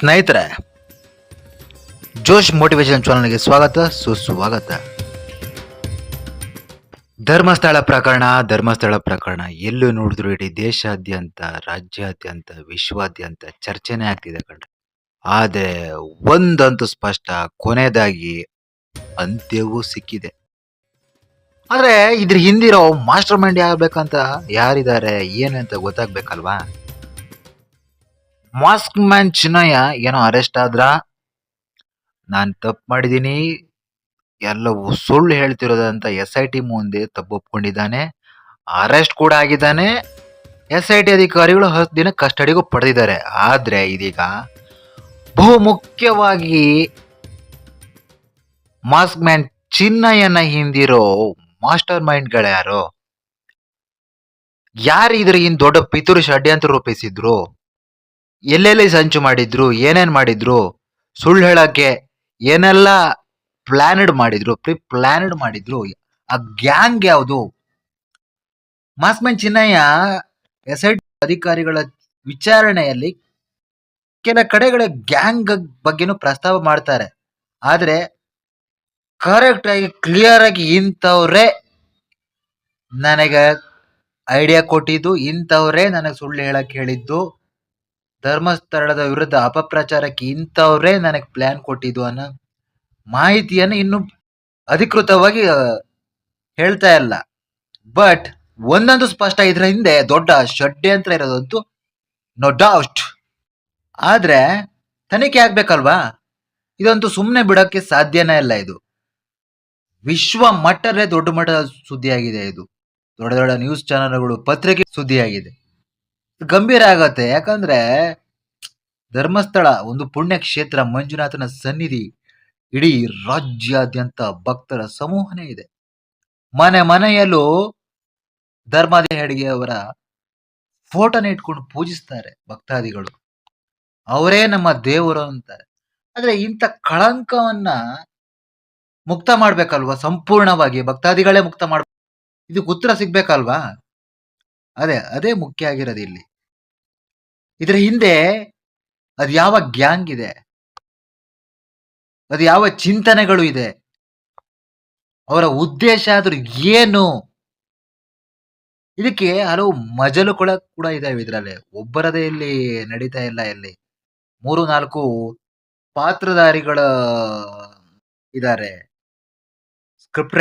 ಸ್ನೇಹಿತರೆ, ಜೋಶ್ ಮೋಟಿವೇಶನ್ ಚಾನಲ್ಗೆ ಸ್ವಾಗತ, ಸುಸ್ವಾಗತ. ಧರ್ಮಸ್ಥಳ ಪ್ರಕರಣ ಧರ್ಮಸ್ಥಳ ಪ್ರಕರಣ ಎಲ್ಲೂ ನೋಡಿದ್ರು ಇಡೀ ದೇಶಾದ್ಯಂತ, ರಾಜ್ಯಾದ್ಯಂತ, ವಿಶ್ವಾದ್ಯಂತ ಚರ್ಚೆನೇ ಆಗ್ತಿದೆ ಕಣ್ರಿ. ಆದರೆ ಒಂದಂತೂ ಸ್ಪಷ್ಟ, ಕೊನೆಯದಾಗಿ ಅಂತ್ಯವೂ ಸಿಕ್ಕಿದೆ. ಆದ್ರೆ ಇದ್ರ ಹಿಂದಿರೋ ಮಾಸ್ಟರ್ ಮೈಂಡ್ ಯಾರ್ಬೇಕಂತ ಯಾರಿದ್ದಾರೆ ಏನಂತ ಗೊತ್ತಾಗ್ಬೇಕಲ್ವಾ? ಮಾಸ್ಕ್ ಮ್ಯಾನ್ ಚಿನ್ನಯ್ಯ ಏನೋ ಅರೆಸ್ಟ್ ಆದ್ರ? ನಾನು ತಪ್ಪು ಮಾಡಿದ್ದೀನಿ ಎಲ್ಲವೂ ಸುಳ್ಳು ಹೇಳ್ತಿರೋದಂತ ಎಸ್ ಐ ಟಿ ಮುಂದೆ ತಪ್ಪು ಒಪ್ಕೊಂಡಿದ್ದಾನೆ. ಅರೆಸ್ಟ್ ಕೂಡ ಆಗಿದ್ದಾನೆ. ಎಸ್ ಐ ಟಿ ಅಧಿಕಾರಿಗಳು ಹತ್ತು ದಿನ ಕಸ್ಟಡಿಗೂ ಪಡೆದಿದ್ದಾರೆ. ಆದ್ರೆ ಇದೀಗ ಬಹು ಮುಖ್ಯವಾಗಿ ಮಾಸ್ಕ್ ಮ್ಯಾನ್ ಚಿನ್ನಯ್ಯನ ಹಿಂದಿರೋ ಮಾಸ್ಟರ್ ಮೈಂಡ್ಗಳ್ಯಾರು ಯಾರು? ಇದ್ರ ಇನ್ ದೊಡ್ಡ ಪಿತೂರಿ ಷಡ್ಯಂತ್ರ ರೂಪಿಸಿದ್ರು? ಎಲ್ಲೆಲ್ಲಿ ಸಂಚು ಮಾಡಿದ್ರು, ಏನೇನು ಮಾಡಿದ್ರು, ಸುಳ್ಳು ಹೇಳಕ್ಕೆ ಏನೆಲ್ಲ ಪ್ಲಾನಡ್ ಮಾಡಿದ್ರು ಪ್ರಿ ಪ್ಲಾನಡ್ ಮಾಡಿದ್ರು, ಆ ಗ್ಯಾಂಗ್ ಯಾವುದು? ಮಾಸ್ಮನ್ ಚಿನ್ನಯ್ಯ, ಎಸ್ ಐ ಅಧಿಕಾರಿಗಳ ವಿಚಾರಣೆಯಲ್ಲಿ ಕೆಲ ಕಡೆಗಳ ಗ್ಯಾಂಗ್ ಬಗ್ಗೆನೂ ಪ್ರಸ್ತಾವ ಮಾಡ್ತಾರೆ. ಆದರೆ ಕರೆಕ್ಟ್ ಆಗಿ ಕ್ಲಿಯರ್ ಆಗಿ ಇಂಥವ್ರೇ ನನಗೆ ಐಡಿಯಾ ಕೊಟ್ಟಿದ್ದು, ಇಂಥವ್ರೇ ನನಗೆ ಸುಳ್ಳು ಹೇಳಕ್ಕೆ ಹೇಳಿದ್ದು ಧರ್ಮಸ್ಥಳದ ವಿರುದ್ಧ ಅಪಪ್ರಚಾರಕ್ಕೆ ಇಂಥವ್ರೇ ನನಗೆ ಪ್ಲಾನ್ ಕೊಟ್ಟಿದ್ದು ಅನ್ನೋ ಮಾಹಿತಿಯನ್ನು ಇನ್ನು ಅಧಿಕೃತವಾಗಿ ಹೇಳ್ತಾ ಇಲ್ಲ. ಬಟ್ ಒಂದೊಂದು ಸ್ಪಷ್ಟ ಇದ್ರ ಹಿಂದೆ ದೊಡ್ಡ ಷಡ್ಯಂತ್ರ ಇರೋದಂತೂ ನೋ ಡೌಟ್ ಆದ್ರೆ ತನಿಖೆ ಆಗ್ಬೇಕಲ್ವಾ? ಇದಂತೂ ಸುಮ್ಮನೆ ಬಿಡೋಕ್ಕೆ ಸಾಧ್ಯನೇ ಇಲ್ಲ ಇದು. ವಿಶ್ವ ಮಟ್ಟರೇ ದೊಡ್ಡ ಮಟ್ಟದ ಸುದ್ದಿಯಾಗಿದೆ ಇದು. ದೊಡ್ಡ ದೊಡ್ಡ ನ್ಯೂಸ್ ಚಾನೆಲ್ಗಳು ಪತ್ರಿಕೆ ಸುದ್ದಿಯಾಗಿದೆ. ಗಂಭೀರ ಆಗತ್ತೆ. ಯಾಕಂದ್ರೆ ಧರ್ಮಸ್ಥಳ, ಒಂದು ಪುಣ್ಯ ಕ್ಷೇತ್ರ ಮಂಜುನಾಥನ ಸನ್ನಿಧಿ, ಇಡೀ ರಾಜ್ಯಾದ್ಯಂತ ಭಕ್ತರ ಸಮೂಹನೇ ಇದೆ. ಮನೆ ಮನೆಯಲ್ಲೂ ಧರ್ಮಾದಿ ಅವರ ಫೋಟೋನ ಇಟ್ಕೊಂಡು ಪೂಜಿಸ್ತಾರೆ ಭಕ್ತಾದಿಗಳು. ಅವರೇ ನಮ್ಮ ದೇವರು ಅಂತಾರೆ. ಆದ್ರೆ ಇಂಥ ಕಳಂಕವನ್ನ ಮುಕ್ತ ಮಾಡ್ಬೇಕಲ್ವಾ? ಸಂಪೂರ್ಣವಾಗಿ ಭಕ್ತಾದಿಗಳೇ ಮುಕ್ತ ಮಾಡ್ಬೇಕು ಇದಕ್ಕೆ ಉತ್ತರ ಸಿಗ್ಬೇಕಲ್ವಾ? ಅದೇ ಅದೇ ಮುಖ್ಯ ಆಗಿರೋದು ಇಲ್ಲಿ. ಇದ್ರ ಹಿಂದೆ ಅದು ಯಾವ ಗ್ಯಾಂಗ್ ಇದೆ? ಅದು ಯಾವ ಚಿಂತನೆಗಳು ಇದೆ? ಅವರ ಉದ್ದೇಶ ಆದ್ರೂ ಏನು? ಇದಕ್ಕೆ ಹಲವು ಮಜಲು ಕೂಡ ಕೂಡ ಇದಾವೆ ಇದರಲ್ಲಿ. ಒಬ್ಬರದೇ ಇಲ್ಲಿ ನಡೀತಾ ಇಲ್ಲ ಇಲ್ಲಿ. ಮೂರು, ನಾಲ್ಕು ಪಾತ್ರಧಾರಿಗಳ ಇದ್ದಾರೆ ಸ್ಕ್ರಿಪ್ಟ್